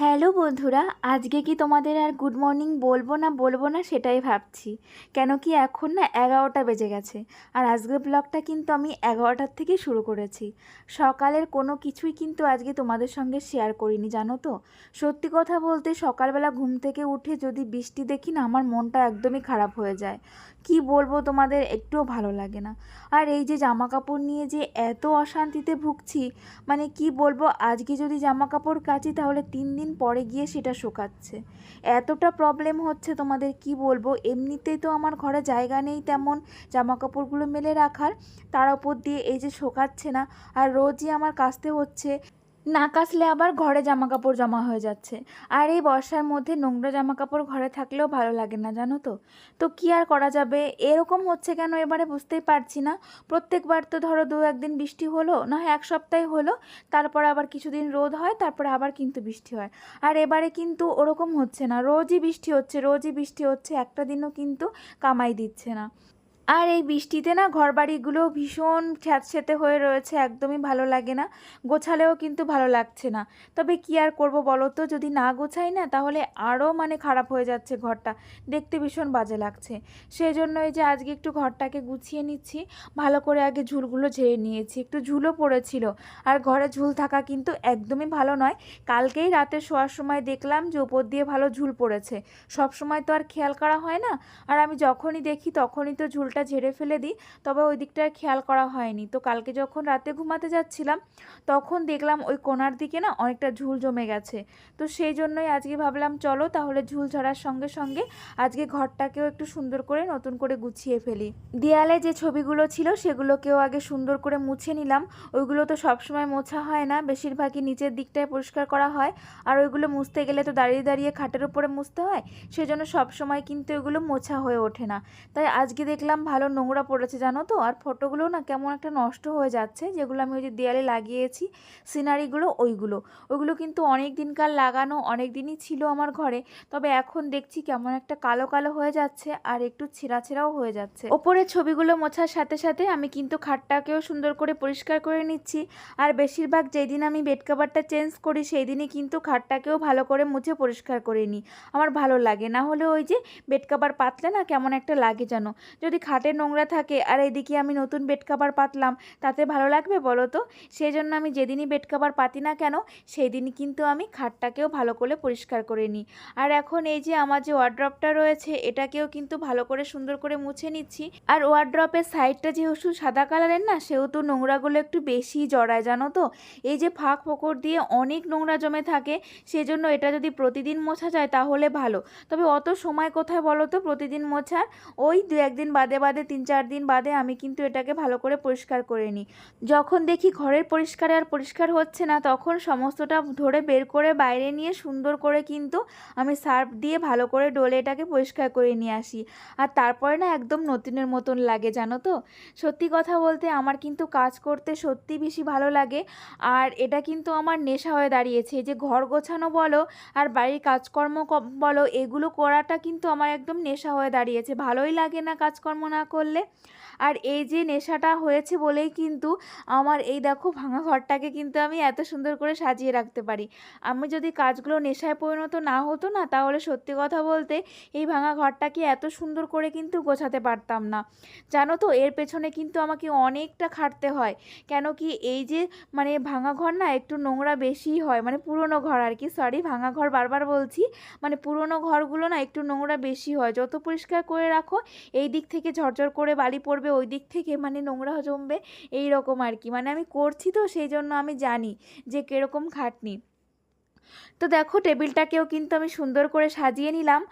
Hello বন্ধুরা, আজকে কি তোমাদের আর গুড মর্নিং বলব না বলব না সেটাই ভাবছি। কেন কি এখন না এগারোটা বেজে গেছে আর আজকের ব্লগটা কিন্তু আমি এগারোটার থেকে শুরু করেছি। সকালের কোনো কিছুই কিন্তু আজকে তোমাদের সঙ্গে শেয়ার করিনি, জানো তো? সত্যি কথা বলতে সকালবেলা ঘুম থেকে উঠে যদি বৃষ্টি দেখি না, আমার মনটা একদমই খারাপ হয়ে যায়। কি বলব তোমাদের একটুও ভালো লাগে না। আর এই যে জামা কাপড় নিয়ে যে এত অশান্তিতে ভুগছি মানে কি বলব, আজকে যদি জামা কাপড় কাচি তাহলে তিন দিন পরে গিয়ে সেটা শুকাচ্ছে। এতটা প্রবলেম হচ্ছে তোমাদের, কি বলব? এমনিতেই তো আমার ঘরে জায়গা নেই তেমন জামা কাপড়গুলো মেলে রাখার, তার উপর দিয়ে এই যে শোকাচ্ছে না, আর রোজই আমার কাচতে হচ্ছে। না কাচলে আবার ঘরে জামা কাপড় জমা হয়ে যাচ্ছে। আর এই বর্ষার মধ্যে নোংরা জামা কাপড় ঘরে থাকলেও ভালো লাগে না, জানো তো? তো কি আর করা যাবে? এরকম হচ্ছে কেন? এবারে বুঝতেই পারছি না। প্রত্যেকবার তো ধরো দু একদিন বৃষ্টি হলো, না হয় এক সপ্তাহে হলো, তারপর আবার কিছুদিন রোদ হয়, তারপরে আবার কিন্তু বৃষ্টি হয়। আর এবারে কিন্তু ওরকম হচ্ছে না। রোজই বৃষ্টি হচ্ছে, রোজই বৃষ্টি হচ্ছে, একটা দিনও কিন্তু কামাই দিচ্ছে না। আর এই বৃষ্টিতে না ঘরবাড়িগুলো ভীষণ স্যাঁতস্যাঁতে হয়ে রয়েছে, একদমই ভালো লাগে না। গোছালেও কিন্তু ভালো লাগছে না। তবে কি আর করব বলো তো? যদি না গোছাই না, তাহলে আরও মানে খারাপ হয়ে যাচ্ছে ঘরটা। দেখতে ভীষণ বাজে লাগছে। সেই জন্য এই যে আজকে একটু ঘরটাকে গুছিয়ে নিচ্ছি, ভালো করে আগে ঝুলগুলো ঝেড়ে নিয়েছি। একটু ঝুলও পড়েছিল। আর ঘরে ঝুল থাকা কিন্তু একদমই ভালো নয়। কালকেই রাতে শোয়ার সময় দেখলাম যে ওপর দিয়ে ভালো ঝুল পড়েছে। সব সময় তো আর খেয়াল করা হয় না। আর আমি যখনই দেখি তখনই তো ঝুলটা ঝেড়ে ফেলে দিই, তবে ওই দিকটা খেয়াল করা হয়নি। তো কালকে যখন রাতে ঘুমাতে যাচ্ছিলাম, তখন দেখলাম ওই কোনার দিকে না অনেকটা ঝুল জমে গেছে। তো সেই জন্যই আজকে ভাবলাম, চলো তাহলে ঝুল ঝরার সঙ্গে সঙ্গে আজকে ঘরটাকেও একটু সুন্দর করে নতুন করে গুছিয়ে ফেলি। দেয়ালে যে ছবিগুলো ছিল, সেগুলোকেও আগে সুন্দর করে মুছে নিলাম। ওইগুলো তো সবসময় মোছা হয় না, বেশিরভাগই নিচের দিকটায় পরিষ্কার করা হয়। আর ওইগুলো মুছতে গেলে তো দাঁড়িয়ে দাঁড়িয়ে খাটের উপরে মুছতে হয়, সেজন্য সবসময় কিন্তু ওইগুলো মোছা হয়ে ওঠে না। তাই আজকে দেখলাম ভালো নোংরা পড়েছে, জানো তো? আর ফটোগুলো না কেমন একটা নষ্ট হয়ে যাচ্ছে। যেগুলো আমি ওই যে দেয়ালে লাগিয়েছি, সিনারিগুলো ওইগুলো। ওইগুলো কিন্তু অনেক দিনকার লাগানো অনেক দিনই ছিল আমার ঘরে। তবে এখন দেখছি কেমন একটা কালো কালো হয়ে যাচ্ছে আর একটু ছেঁড়া ছেঁড়াও হয়ে যাচ্ছে। ওপরে ছবিগুলো মোছার সাথে সাথে আমি কিন্তু খাটটাকেও সুন্দর করে পরিষ্কার করে নিচ্ছি। আর বেশিরভাগ যেই দিন আমি বেড কাভারটা চেঞ্জ করি সেই দিনই কিন্তু খাটটাকেও ভালো করে মুছে পরিষ্কার করে নিই। আমার ভালো লাগে। না হলে ওই যে বেড কাভার পাতলে না কেমন একটা লাগে যেন যদি খাটে নোংরা থাকে, আর এদিকে আমি নতুন বেড কাভার পাতলাম। তাতে ভালো লাগবে বলো তো? সেই জন্য আমি যেদিনই বেড কাভার পাতি না কেন সেই দিনই কিন্তু আমি খাটটাকেও ভালো করে পরিষ্কার করে নিই। আর এখন এই যে আমার যে ওয়ার্ড্রপটা রয়েছে, এটাকেও কিন্তু ভালো করে সুন্দর করে মুছে নিচ্ছি। আর ওয়ার্ড্রপের সাইডটা যেহেতু সাদা কালারের না, সেহেতু নোংরাগুলো একটু বেশি জড়ায়, জানো তো? এই যে ফাঁক ফোকর দিয়ে অনেক নোংরা জমে থাকে, সেজন্য এটা যদি প্রতিদিন মোছা যায় তাহলে ভালো। তবে অত সময় কোথায় বলো তো? প্রতিদিন মোছার ওই দু একদিন বাদে বাদে তিন চার দিন বাদে আমি কিন্তু এটাকে ভালো করে পরিষ্কার করে নিই। যখন দেখি ঘরের পরিষ্কারে আর পরিষ্কার হচ্ছে না, তখন সমস্তটা ধরে বের করে বাইরে নিয়ে সুন্দর করে কিন্তু আমি সার্ফ দিয়ে ভালো করে ডলে এটাকে পরিষ্কার করে নিয়ে আসি। আর তারপরে না একদম নতুনের মতন লাগে, জানো তো? সত্যি কথা বলতে আমার কিন্তু কাজ করতে সত্যি বেশি ভালো লাগে। আর এটা কিন্তু আমার নেশা হয়ে দাঁড়িয়েছে। যে ঘর গোছানো বলো আর বাড়ির কাজকর্ম বলো, এগুলো করাটা কিন্তু আমার একদম নেশা হয়ে দাঁড়িয়েছে। ভালোই লাগে না কাজকর্ম না করলে আর এই যে নেশাটা হয়েছে বলেই কিন্তু আমার এই দেখো ভাঙা ঘরটাকে কিন্তু আমি এত সুন্দর করে সাজিয়ে রাখতে পারি। আমি যদি কাজগুলো নেশায় পরিণত না হতো না, তাহলে সত্যি কথা বলতে এই ভাঙা ঘরটাকে এত সুন্দর করে কিন্তু গোছাতে পারতাম না। জানো তো, এর পেছনে কিন্তু আমাকে অনেকটা খাটতে হয়। কেন কি এই যে মানে ভাঙা ঘর না একটু নোংরা বেশিই হয় মানে পুরনো ঘর আর কি সরি ভাঙা ঘর বারবার বলছি মানে পুরনো ঘরগুলো না একটু নোংরা বেশি হয়। যত পরিষ্কার করে রাখো, এই দিক থেকে ঝরঝর করে বালি পড়বে ওই দিক থেকে মানে নোংরা জমবে, এই রকম আর কি। মানে আমি করছি তো, সেই জন্য আমি জানি যে কীরকম খাটনি। তো দেখো টেবিলটাকেও কিন্তু আমি সুন্দর করে সাজিয়ে নিলাম।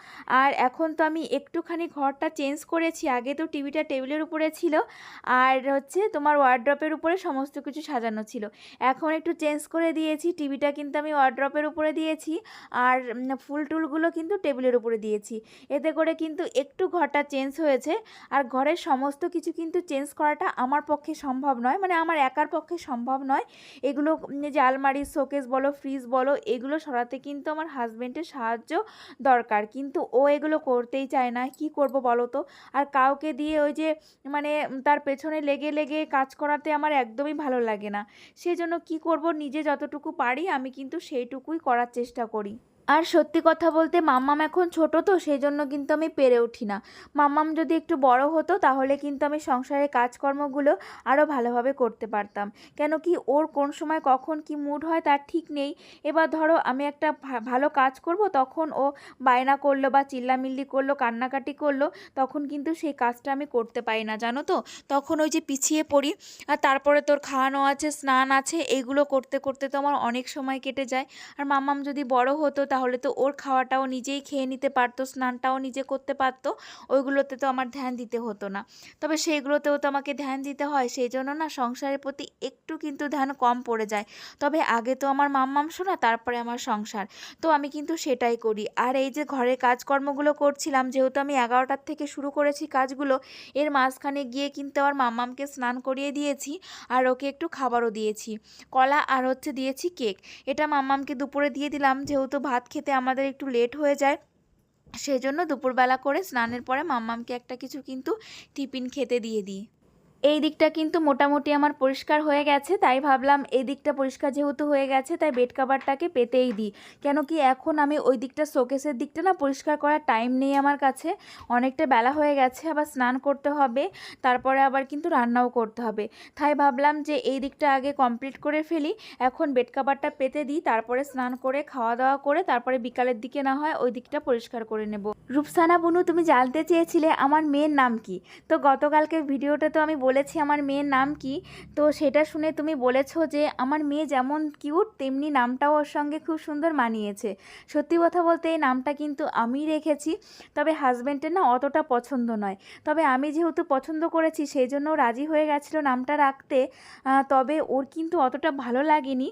আর এখন তো আমি একটুখানি ঘরটা চেঞ্জ করেছি। আগে তো টিভিটা টেবিলের উপরে ছিল আর হচ্ছে তোমার ওয়ার্ড্রপের উপরে সমস্ত কিছু সাজানো ছিল। এখন একটু চেঞ্জ করে দিয়েছি। টিভিটা কিন্তু আমি ওয়ার্ড্রপের উপরে দিয়েছি আর ফুল টুলগুলো কিন্তু টেবিলের উপরে দিয়েছি। এতে করে কিন্তু একটু ঘরটা চেঞ্জ হয়েছে আর ঘরের সমস্ত কিছু কিন্তু চেঞ্জ করাটা আমার পক্ষে সম্ভব নয়। মানে আমার একার পক্ষে সম্ভব নয়। এগুলো যে আলমারি, শোকেস বলো ফ্রিজ বলো, এগুলো এইগুলো সরাতে কিন্তু আমার হাজব্যান্ডের সাহায্য দরকার। কিন্তু ও এগুলো করতেই চায় না। কি করব বলো তো? আর কাউকে দিয়ে ওই যে মানে তার পেছনে লেগে লেগে কাজ করাতে আমার একদমই ভালো লাগে না। সেজন্য কি করব? নিজে যতটুকু পারি আমি কিন্তু সেইটুকুই করার চেষ্টা করি। আর সত্যি কথা বলতে মাম্মাম এখন ছোট তো সেই জন্য কিন্তু আমি পেরে উঠি না। মাম্মাম যদি একটু বড় হতো, তাহলে কিন্তু আমি সংসারের কাজকর্মগুলো আরও ভালোভাবে করতে পারতাম। কেন কি ওর কোন সময় কখন কি মুড হয় তার ঠিক নেই। এবার ধরো আমি একটা ভালো কাজ করব, তখন ও বায়না করল বা চিল্লামিল্লি করল, কান্নাকাটি করল, তখন কিন্তু সেই কাজটা আমি করতে পারি না, জানো তো? তখন ওই যে পিছিয়ে পড়ি, আর তারপরে তোর খাওয়ানো আছে, স্নান আছে এইগুলো করতে করতে তো আমার অনেক সময় কেটে যায়। আর মাম্মাম যদি বড় হতো তাহলে তো ওর খাওয়াটাও নিজেই খেয়ে নিতে পারতো, স্নানটাও নিজে করতে পারতো, ওইগুলোতে তো আমার ধ্যান দিতে হতো না। তবে সেইগুলোতেও তো আমাকে ধ্যান দিতে হয়, সেই জন্য না সংসারের প্রতি একটু কিন্তু ধ্যান কম পড়ে যায়। তবে আগে তো আমার মাম্মাম শোনা, তারপরে আমার সংসার। তো আমি কিন্তু সেটাই করি। আর এই যে ঘরের কাজকর্মগুলো করছিলাম, যেহেতু আমি এগারোটার থেকে শুরু করেছি কাজগুলো, এর মাঝখানে গিয়ে কিন্তু আমার মাম্মামকে স্নান করিয়ে দিয়েছি আর ওকে একটু খাবারও দিয়েছি। কলা আর হচ্ছে দিয়েছি কেক। এটা মাম্মামকে দুপুরে দিয়ে দিলাম, যেহেতু ভাত খেতে আমাদের একটু লেট হয়ে যায়, সেজন্য দুপুরবেলা করে স্নানের পরে মাম্মামকে একটা কিছু কিন্তু টিফিন খেতে দিয়ে দিই। এই দিকটা কিন্তু মোটামুটি আমার পরিষ্কার হয়ে গেছে, তাই ভাবলাম এই দিকটা পরিষ্কার যেহেতু হয়ে গেছে, তাই বেড কাভারটাকে পেতেই দিই। কেন কি এখন আমি ওই দিকটা শোকেসের দিকটা না পরিষ্কার করার টাইম নেই আমার কাছে। অনেকটা বেলা হয়ে গেছে, আবার স্নান করতে হবে, তারপরে আবার কিন্তু রান্নাও করতে হবে। তাই ভাবলাম যে এই দিকটা আগে কমপ্লিট করে ফেলি, এখন বেড কাভারটা পেতে দিই, তারপরে স্নান করে খাওয়া দাওয়া করে, তারপরে বিকালের দিকে না হয় ওই দিকটা পরিষ্কার করে নেব। রূপসানা বুনু, তুমি জানতে চেয়েছিলে আমার মেয়ের নাম কি? তো গতকালকে ভিডিওটা তো আমি বলেছি আমার মেয়ের নাম কি? তো সেটা শুনে তুমি বলেছ যে আমার মেয়ে যেমন কিউট তেমনি নামটাও ওর সঙ্গে খুব সুন্দর মানিয়েছে। সত্যি কথা বলতে এই নামটা কিন্তু আমি রেখেছি। তবে হাজব্যান্ডের না অতটা পছন্দ নয়। তবে আমি যেহেতু পছন্দ করেছি, সেই জন্য রাজি হয়ে গেছিল নামটা রাখতে। তবে ওর কিন্তু অতটা ভালো লাগেনি।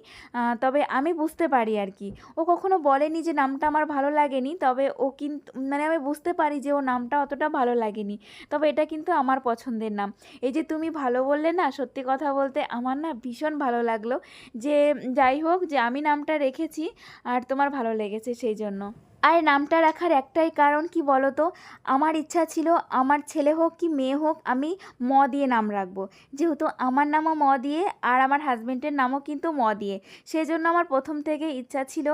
তবে আমি বুঝতে পারি আর কি। ও কখনো বলেনি যে নামটা আমার ভালো লাগেনি। তবে ও কিন্তু মানে আমি বুঝতে পারি যে ও নামটা অতটা ভালো লাগেনি। তবে এটা কিন্তু আমার পছন্দের নাম। এই যে তুমি ভালো বললে না, সত্যি কথা বলতে আমার না ভীষণ ভালো লাগল। যে, যাই হোক যে আমি নামটা রেখেছি আর তোমার ভালো লেগেছে সেই জন্য। আর নামটা রাখার একটাই কারণ কি বলো তো আমার ইচ্ছা ছিল আমার ছেলে হোক কি মেয়ে হোক আমি ম দিয়ে নাম রাখব। যেহেতু আমার নামও ম দিয়ে আর আমার হাজব্যান্ডের নামও কিন্তু ম দিয়ে। সেই জন্য আমার প্রথম থেকে ইচ্ছা ছিল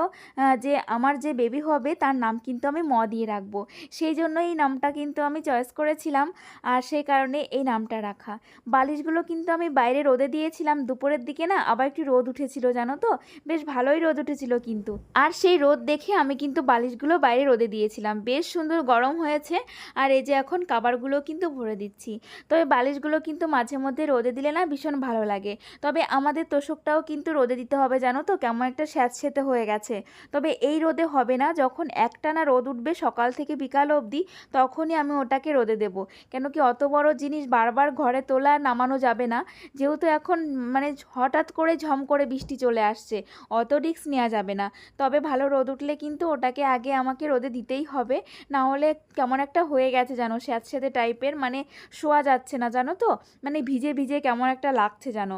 যে আমার যে বেবি হবে তার নাম কিন্তু আমি ম দিয়ে রাখব। সেই জন্য এই নামটা কিন্তু আমি চয়েস করেছিলাম আর সেই কারণে এই নামটা রাখা। বালিশগুলো কিন্তু আমি বাইরে রোদে দিয়েছিলাম, দুপুরের দিকে না আবার একটু রোদ উঠেছিল জানো তো? বেশ ভালোই রোদ উঠেছিল কিন্তু। আর সেই রোদ দেখে আমি কিন্তু বালিশগুলো বাইরে রোদে দিয়েছিলাম। বেশ সুন্দর গরম হয়েছে। আর এই যে এখন কাবারগুলো কিন্তু ভরে দিচ্ছি। তবে বালিশগুলো কিন্তু মাঝে মধ্যে রোদে দিলে না ভীষণ ভালো লাগে। তবে আমাদের তোষকটাও কিন্তু রোদে দিতে হবে, জানো তো? কেমন একটা স্যাঁতসেঁতে হয়ে গেছে। তবে এই রোদে হবে না। যখন একটানা রোদ উঠবে সকাল থেকে বিকাল অবধি, তখনই আমি ওটাকে রোদে দেব। কেন কি অত বড় জিনিস বারবার ঘরে তোলা নামানো যাবে না। যেহেতু এখন মানে হঠাৎ করে ঝম করে বৃষ্টি চলে আসছে, অত রিক্স নেওয়া যাবে না। তবে ভালো রোদ উঠলে কিন্তু ওটাকে আগে আমাকে রোদে দিতেই হবে। না হলে কেমন একটা হয়ে গেছে জানো স্যাঁতস্যাঁতে টাইপের মানে শোয়া যাচ্ছে না, জানো তো? মানে ভিজে ভিজে কেমন একটা লাগছে জানো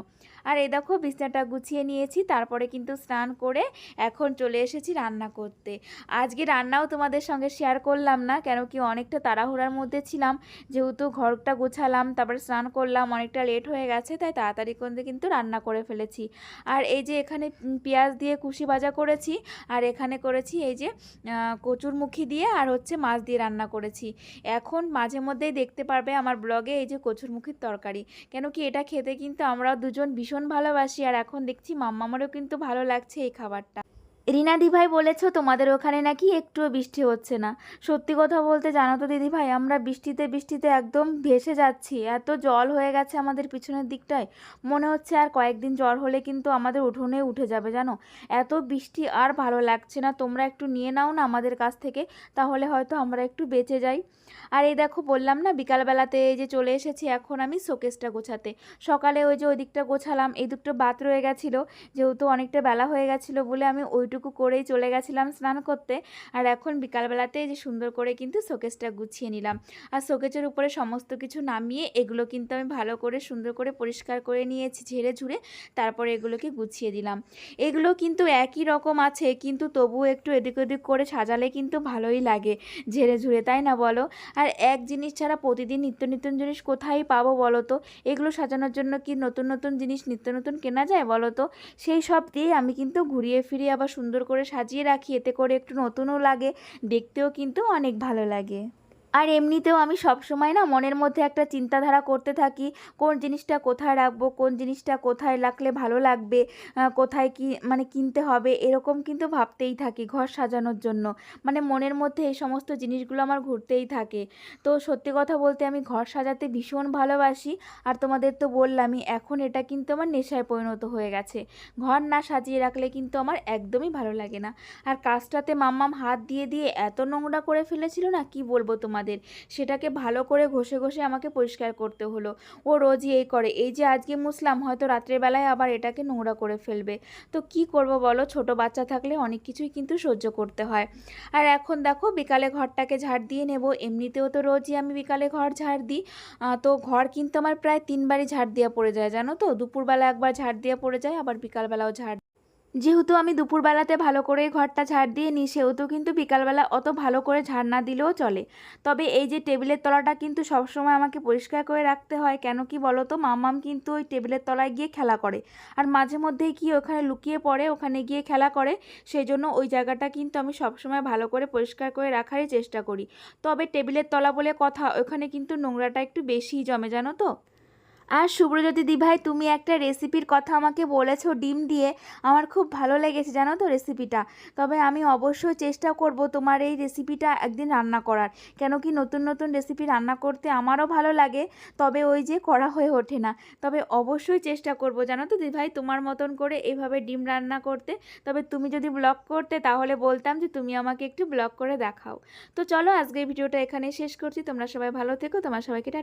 আর এই দেখো বিছনাটা গুছিয়ে নিয়েছি, তারপরে কিন্তু স্নান করে এখন চলে এসেছি রান্না করতে। আজকে রান্নাও তোমাদের সঙ্গে শেয়ার করলাম না, কেন কি অনেকটা তাড়াহুড়ার মধ্যে ছিলাম। যেহেতু ঘরটা গোছালাম, তারপরে স্নান করলাম, অনেকটা লেট হয়ে গেছে, তাই তাড়াতাড়ি করে কিন্তু রান্না করে ফেলেছি। আর এই যে এখানে পেঁয়াজ দিয়ে কুশি ভাজা করেছি, আর এখানে করেছি এই যে কচুরমুখী দিয়ে আর হচ্ছে মাছ দিয়ে রান্না করেছি। এখন মাঝে মধ্যেই দেখতে পারবে আমার ব্লগে এই যে কচুরমুখীর তরকারি। কেন কি এটা খেতে কিন্তু আমরা দুজন ভীষণ ভালোবাসি আর এখন দেখছি মাম্মামারও কিন্তু ভালো লাগছে এই খাবারটা। রিনা দিভাই বলেছ, তোমাদের ওখানে নাকি একটুও বৃষ্টি হচ্ছে না। সত্যি কথা বলতে জানো তো দিদি ভাই আমরা বৃষ্টিতে বৃষ্টিতে একদম ভেসে যাচ্ছি। এত জল হয়ে গেছে আমাদের পিছনের দিকটায়। মনে হচ্ছে আর কয়েকদিন জ্বর হলে কিন্তু আমাদের উঠোনে উঠে যাবে, জানো? এত বৃষ্টি আর ভালো লাগছে না। তোমরা একটু নিয়ে নাও না আমাদের কাছ থেকে, তাহলে হয়তো আমরা একটু বেঁচে যাই। আর এই দেখো বললাম না, বিকালবেলাতে এই যে চলে এসেছি, এখন আমি শোকেসটা গোছাতে। সকালে ওই যে ওই দিকটা গোছালাম, এই দিকটা বাত রয়ে গেছিল, যেহেতু অনেকটা বেলা হয়ে গেছিল বলে আমি ওই ওইটুকু করেই চলে গেছিলাম স্নান করতে। আর এখন বিকালবেলাতে যে সুন্দর করে কিন্তু শোকেসটা গুছিয়ে নিলাম। আর শোকেসের উপরে সমস্ত কিছু নামিয়ে এগুলো কিন্তু আমি ভালো করে সুন্দর করে পরিষ্কার করে নিয়েছি ঝেড়ে ঝুড়ে, তারপরে এগুলোকে গুছিয়ে দিলাম। এগুলো কিন্তু একই রকম আছে, কিন্তু তবুও একটু এদিক ওদিক করে সাজালে কিন্তু ভালোই লাগে ঝেড়ে ঝুড়ে, তাই না বলো? আর এক জিনিস ছাড়া প্রতিদিন নিত্য নতুন জিনিস কোথায় পাবো বলো তো? এগুলো সাজানোর জন্য কি নতুন নতুন জিনিস নিত্য নতুন কেনা যায় বলো তো? সেই সব দিয়ে আমি কিন্তু ঘুরিয়ে ফিরিয়ে আবার সুন্দর করে সাজিয়ে রাখি এতে করে একটু নতুনও লাগে দেখতেও কিন্তু অনেক ভালো লাগে। আর এমনিতেও আমি সব সময় না মনের মধ্যে একটা চিন্তাধারা করতে থাকি, কোন জিনিসটা কোথায় রাখব, কোন জিনিসটা কোথায় রাখলে ভালো লাগবে কোথায় কি মানে কিনতে হবে, এরকম কিন্তু ভাবতেই থাকি ঘর সাজানোর জন্য। মানে মনের মধ্যে এই সমস্ত জিনিসগুলো আমার ঘুরতেই থাকে। তো সত্যি কথা বলতে আমি ঘর সাজাতে ভীষণ ভালোবাসি, আর তোমাদের তো বললামই, এখন এটা কিন্তু আমার নেশায় পরিণত হয়ে গেছে। ঘর না সাজিয়ে রাখলে কিন্তু আমার একদমই ভালো লাগে না। আর কাজটাতে মাম্মাম হাত দিয়ে দিয়ে এত নোংরা করে ফেলেছিল না, কি বলব তোমাদের সেটাকে ভালো করে ঘষে ঘষে আমাকে পরিষ্কার করতে হলো। ও রোজই এই করে। এই যে আজকে মুসলাম, হয়তো রাত্রের বেলায় আবার এটাকে নোংরা করে ফেলবে। তো কি করব বলো? ছোট বাচ্চা থাকলে অনেক কিছুই কিন্তু সহ্য করতে হয়। আর এখন দেখো, বিকালে ঘরটাকে ঝাড় দিয়ে নেব। এমনিতেও তো রোজই আমি বিকালে ঘর ঝাড় দিই। তো ঘর কিন্তু আমার প্রায় তিনবারই ঝাড় দেওয়া পড়ে যায়, জানো তো? দুপুরবেলা একবার ঝাড় দেওয়া পড়ে যায়, আবার বিকালবেলাও ঝাড় যেহেতু আমি দুপুরবেলাতে ভালো করে ঘরটা ঝাড় দিয়ে নিই, সেহেতু কিন্তু বিকালবেলা অত ভালো করে ঝাড় না দিলেও চলে। তবে এই যে টেবিলের তলাটা কিন্তু সবসময় আমাকে পরিষ্কার করে রাখতে হয়, কেন কি বলো তো মামাম কিন্তু ওই টেবিলের তলায় গিয়ে খেলা করে। আর মাঝে মধ্যেই কি ওখানে লুকিয়ে পড়ে, ওখানে গিয়ে খেলা করে সেই জন্য ওই জায়গাটা কিন্তু আমি সবসময় ভালো করে পরিষ্কার করে রাখারই চেষ্টা করি। তবে টেবিলের তলা বলে কথা, ওখানে কিন্তু নোংরাটা একটু বেশিই জমে, জানো তো? আর শুভ্রজ্যোতি দিভাই তুমি একটা রেসিপির কথা আমাকে বলেছ, ডিম দিয়ে। আমার খুব ভালো লেগেছে, জানো তো রেসিপিটা তবে আমি অবশ্যই চেষ্টা করব তোমার এই রেসিপিটা একদিন রান্না করার। কেন কি নতুন নতুন রেসিপি রান্না করতে আমারও ভালো লাগে, তবে ওই যে করা হয়ে ওঠে না। তবে অবশ্যই চেষ্টা করব, জানো তো দিভাই তোমার মতন করে এইভাবে ডিম রান্না করতে। তবে তুমি যদি ব্লগ করতে, তাহলে বলতাম যে তুমি আমাকে একটু ব্লগ করে দেখাও। তো চলো আজকে ভিডিওটা এখানে শেষ করছি, তোমরা সবাই ভালো থেকো, তোমার সবাইকে।